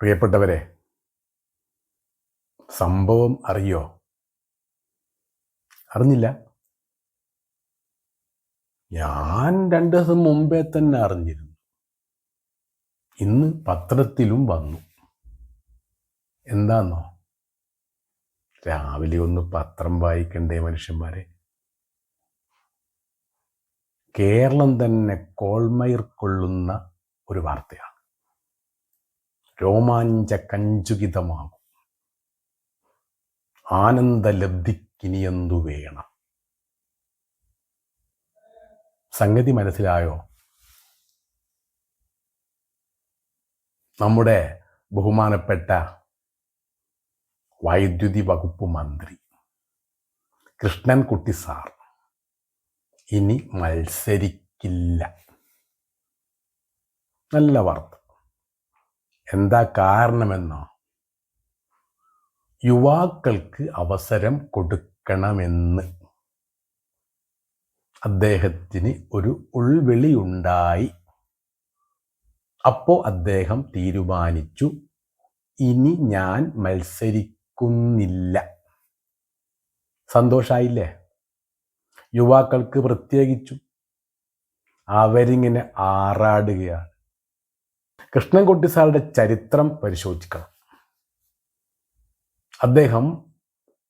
പ്രിയപ്പെട്ടവരെ സംഭവം അറിയോ? അറിഞ്ഞില്ല. ഞാൻ രണ്ട് ദിവസം മുമ്പേ തന്നെ അറിഞ്ഞിരുന്നു. ഇന്ന് പത്രത്തിലും വന്നു. എന്താന്നോ? രാവിലെ ഒന്ന് പത്രം വായിക്കണ്ടേ മനുഷ്യന്മാരെ? കേരളം തന്നെ കോൾമയിർ കൊള്ളുന്ന ഒരു വാർത്തയാണ്. രോമാഞ്ചകഞ്ചുകിതമാകും. ആനന്ദലബ്ധിക്കിനിയെന്തു വേണം സംഗതി മനസ്സിലായോ? നമ്മുടെ ബഹുമാനപ്പെട്ട വൈദ്യുതി വകുപ്പ് മന്ത്രി കൃഷ്ണൻകുട്ടി സാർ ഇനി മത്സരിക്കില്ല. നല്ല വാർത്ത. എന്താ കാരണമെന്നോ? യുവാക്കൾക്ക് അവസരം കൊടുക്കണമെന്ന് അദ്ദേഹത്തിന് ഒരു ഉൾവിളി ഉണ്ടായി അപ്പോൾ അദ്ദേഹം തീരുമാനിച്ചു ഇനി ഞാൻ മത്സരിക്കുന്നില്ല. സന്തോഷായില്ലേ? യുവാക്കൾക്ക് പ്രത്യേകിച്ചും അവരിങ്ങനെ ആറാടുകയാണ്. കൃഷ്ണൻകുട്ടി സാറുടെ ചരിത്രം പരിശോധിക്കണം അദ്ദേഹം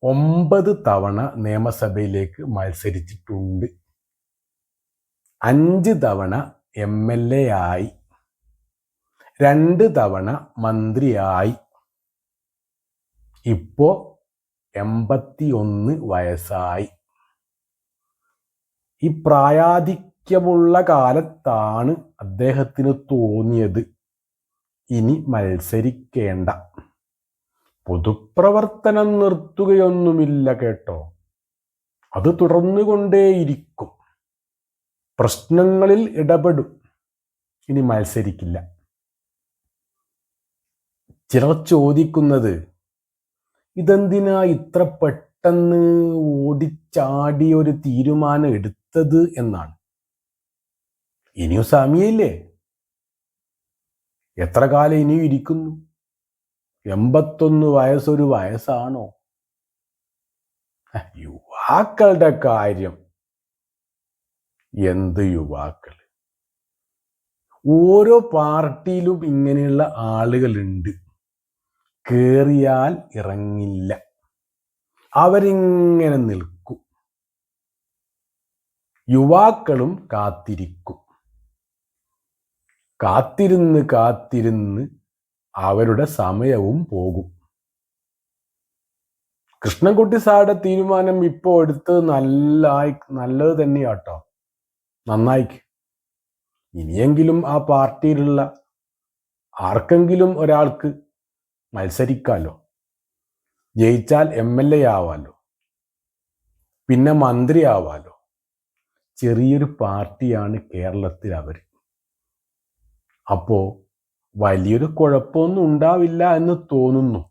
ഒമ്പത് തവണ നിയമസഭയിലേക്ക് മത്സരിച്ചിട്ടുണ്ട്. അഞ്ച് തവണ എം എൽ എ ആയി. രണ്ട് തവണ മന്ത്രിയായി. ഇപ്പോ എൺപത്തി ഒന്ന് വയസ്സായി. ഈ പ്രായാധിക്യമുള്ള കാലത്താണ് അദ്ദേഹത്തിന് തോന്നിയത്. ഇനി മത്സരിക്കേണ്ട. പൊതുപ്രവർത്തനം നിർത്തുകയൊന്നുമില്ല കേട്ടോ. അത് തുടർന്നുകൊണ്ടേയിരിക്കും. പ്രശ്നങ്ങളിൽ ഇടപെടും. ഇനി മത്സരിക്കില്ല. ചിലർ ചോദിക്കുന്നത് ഇതെന്തിനാ ഇത്ര പെട്ടെന്ന് ഓടിച്ചാടി ഒരു തീരുമാനം എടുത്തത്? എന്നാണ്. ഇനിയും സമയമില്ലേ എത്ര കാലം ഇനിയും ഇരിക്കുന്നു? എൺപത്തൊന്ന് വയസ്സൊരു വയസ്സാണോ? യുവാക്കളുടെ കാര്യം. എന്ത് യുവാക്കൾ ഓരോ പാർട്ടിയിലും ഇങ്ങനെയുള്ള ആളുകളുണ്ട്. കേറിയാൽ ഇറങ്ങില്ല. അവരിങ്ങനെ നിൽക്കും. യുവാക്കളും കാത്തിരിക്കും. കാത്തിരുന്ന് കാത്തിരുന്ന് അവരുടെ സമയവും പോകും. കൃഷ്ണൻകുട്ടി സാറുടെ തീരുമാനം ഇപ്പോൾ എടുത്തത് നല്ലായി നല്ലത് തന്നെയാട്ടോ. നന്നായിക്ക്. ഇനിയെങ്കിലും ആ പാർട്ടിയിലുള്ള ആർക്കെങ്കിലും ഒരാൾക്ക് മത്സരിക്കാലോ. ജയിച്ചാൽ എം എൽ എ ആവാലോ. പിന്നെ മന്ത്രി ആവാലോ. ചെറിയൊരു പാർട്ടിയാണ് കേരളത്തിൽ അവർ അപ്പോ വലിയൊരു കുഴപ്പമൊന്നും ഉണ്ടാവില്ല എന്ന് തോന്നുന്നു.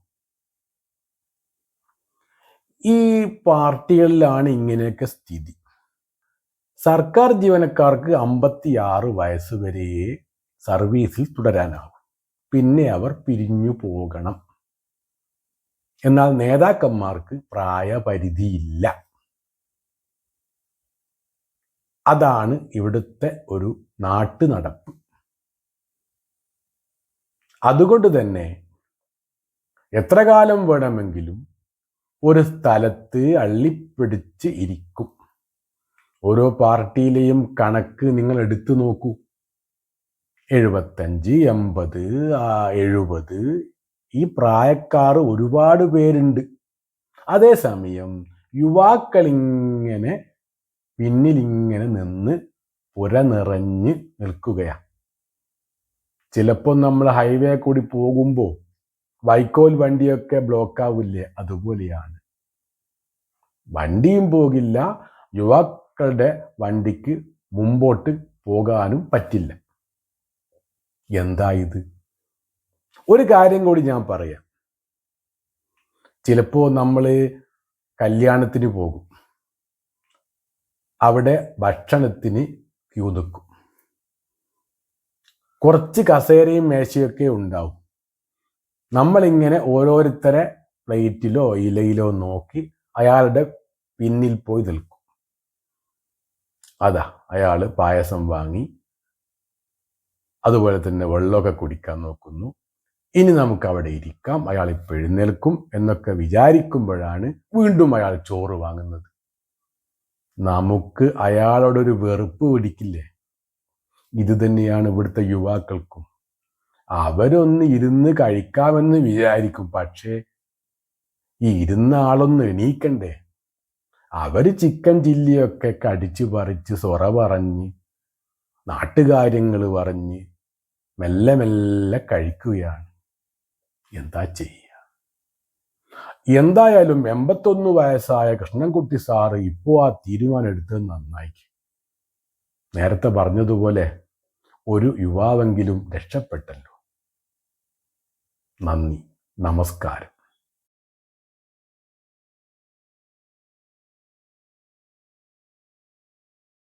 ഈ പാർട്ടികളിലാണ് ഇങ്ങനെയൊക്കെ സ്ഥിതി. സർക്കാർ ജീവനക്കാർക്ക് അമ്പത്തിയാറ് വയസ്സ് വരെ സർവീസിൽ തുടരാനാകും. പിന്നെ അവർ പിരിഞ്ഞു പോകണം. എന്നാൽ നേതാക്കന്മാർക്ക് പ്രായപരിധിയില്ല അതാണ് ഇവിടുത്തെ ഒരു നാട്ടു നടപ്പ് അതുകൊണ്ട് തന്നെ എത്ര കാലം വേണമെങ്കിലും ഒരു സ്ഥലത്ത് അള്ളിപ്പിടിച്ച് ഇരിക്കും. ഓരോ പാർട്ടിയിലെയും കണക്ക് നിങ്ങൾ എടുത്തു നോക്കൂ. എഴുപത്തഞ്ച് എൺപത് എഴുപത്. ഈ പ്രായക്കാർ ഒരുപാട് പേരുണ്ട്. അതേസമയം യുവാക്കളിങ്ങനെ പിന്നിലിങ്ങനെ നിന്ന് പുര നിറഞ്ഞ് നിൽക്കുകയാണ് ചിലപ്പോൾ നമ്മൾ ഹൈവേ കൂടി പോകുമ്പോൾ വൈക്കോൽ വണ്ടിയൊക്കെ ബ്ലോക്ക് ആവില്ലേ? അതുപോലെയാണ്. വണ്ടിയും പോകില്ല. യുവാക്കളുടെ വണ്ടിക്ക് മുമ്പോട്ട് പോകാനും പറ്റില്ല. എന്താ ഇത്? ഒരു കാര്യം കൂടി ഞാൻ പറയാം. ചിലപ്പോൾ നമ്മൾ കല്യാണത്തിന് പോകും. അവിടെ ഭക്ഷണത്തിന് ക്യൂ നിൽക്കും. കുറച്ച് കസേരയും മേശയൊക്കെ ഉണ്ടാവും. നമ്മളിങ്ങനെ ഓരോരുത്തരെ പ്ലേറ്റിലോ ഇലയിലോ നോക്കി അയാളുടെ പിന്നിൽ പോയി നിൽക്കും. അതാ അയാൾ പായസം വാങ്ങി അതുപോലെ തന്നെ വെള്ളമൊക്കെ കുടിക്കാൻ നോക്കുന്നു. ഇനി നമുക്ക് അവിടെ ഇരിക്കാം. അയാൾ ഇപ്പോൾ എഴുന്നേൽക്കും എന്നൊക്കെ വിചാരിക്കുമ്പോഴാണ് വീണ്ടും അയാൾ ചോറ് വാങ്ങുന്നത്. നമുക്ക് അയാളോടൊരു വെറുപ്പ് പിടിക്കില്ലേ? ഇത് തന്നെയാണ് ഇവിടുത്തെ യുവാക്കൾക്കും. അവരൊന്ന് ഇരുന്ന് കഴിക്കാമെന്ന് വിചാരിക്കും. പക്ഷേ ഈ ഇരുന്ന ആളൊന്ന് എണീക്കണ്ടേ? അവർ ചിക്കൻ ചില്ലിയൊക്കെ കടിച്ചു പറിച്ച് സൊറ പറഞ്ഞ് നാട്ടുകാര്യങ്ങൾ പറഞ്ഞ് മെല്ലെ മെല്ലെ കഴിക്കുകയാണ്. എന്താ ചെയ്യുക എന്തായാലും എൺപത്തൊന്ന് വയസ്സായ കൃഷ്ണൻകുട്ടി സാറ് ഇപ്പോൾ ആ തീരുമാനം എടുത്തത് നന്നായി. നേരത്തെ പറഞ്ഞതുപോലെ ഒരു യുവാവെങ്കിലും രക്ഷപ്പെട്ടല്ലോ. നന്ദി. നമസ്കാരം.